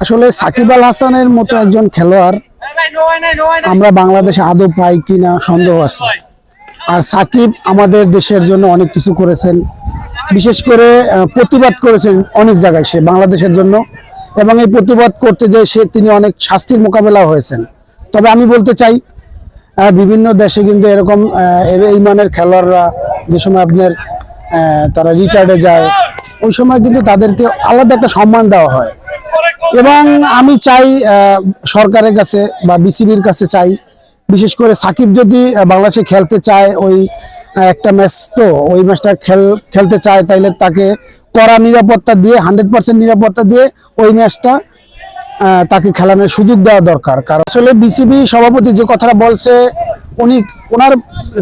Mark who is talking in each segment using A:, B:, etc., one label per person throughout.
A: আসলে সাকিব আল হাসানের মতো একজন খেলোয়াড় আমরা বাংলাদেশে আদৌ পাই কিনা সন্দেহ আছে। আর সাকিব আমাদের দেশের জন্য অনেক কিছু করেছেন। বিশেষ করে প্রতিবাদ করেছেন অনেক জায়গায় সে বাংলাদেশের জন্য। এবং এই প্রতিবাদ করতে যে সে তিনি অনেক শাস্তির মোকাবেলা হয়েছেন। তবে আমি বলতে চাই বিভিন্ন দেশে কিন্তু এরকম এর- এই মানের খেলোয়াড়রা যে সময় আপনার তারা রিটায়ার্ডে যায়, ওই সময় কিন্তু তাদেরকে আলাদা একটা সম্মান দেওয়া হয়। এবং আমি চাই সরকারের কাছে বা বিসিবির কাছে চাই, বিশেষ করে সাকিব যদি বাংলাদেশে খেলতে চায় ওই একটা ম্যাচ তো, ওই ম্যাচটা খেল, খেলতে চায়, তাইলে তাকে কড়া নিরাপত্তা দিয়ে হান্ড্রেড পার্সেন্ট নিরাপত্তা দিয়ে ওই ম্যাচটা তাকে খেলানোর সুযোগ দেওয়া দরকার। কারণ আসলে বিসিবি সভাপতি যে কথাটা বলছে, উনি ওনার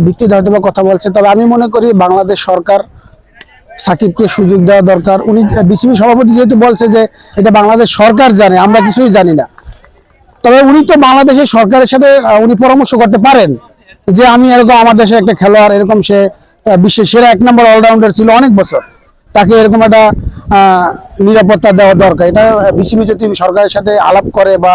A: ভিত্তিতে হয়তো কথা বলছে, তবে আমি মনে করি বাংলাদেশ সরকার সাকিবকে সুযোগ দেওয়া দরকার। উনি বিসিবি সভাপতি যেহেতু বলছে যে এটা বাংলাদেশ সরকার জানে, আমরা কিছুই জানি না। তবে উনি তো বাংলাদেশের সরকারের সাথে উনি পরামর্শ করতে পারেন যে আমি এরকম আমার দেশের একটা খেলোয়াড়, এরকম সে বিশ্বের সেরা এক নম্বর অলরাউন্ডার ছিল অনেক বছর। তাকে এরকম একটা নিরাপত্তা দেওয়া দরকার। এটা বিসিবি যদি সরকারের সাথে আলাপ করে বা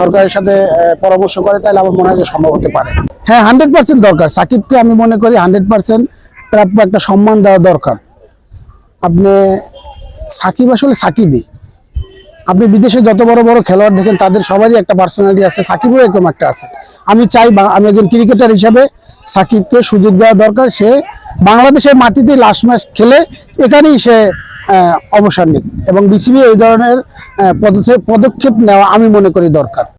A: সরকারের সাথে পরামর্শ করে, তাহলে আমার মনে হয় যে সম্ভব হতে পারে। হ্যাঁ হান্ড্রেড পার্সেন্ট দরকার। সাকিবকে আমি মনে করি হান্ড্রেড পার্সেন্ট প্রাপ্য একটা সম্মান দেওয়া দরকার। আপনি সাকিব আসলে সাকিবই। আপনি বিদেশে যত বড় বড় খেলোয়াড় দেখেন, তাদের সবারই একটা পার্সোনালিটি আছে সাকিবও এরকম একটা আছে। আমি চাই আমি একজন ক্রিকেটার হিসাবে সাকিবকে সুযোগ দেওয়া দরকার, সে বাংলাদেশের মাটিতে লাস্ট ম্যাচ খেলে এখানেই সে অবসর নিক। এবং বিসিবি এই ধরনের পদক্ষেপ নেওয়া আমি মনে করি দরকার।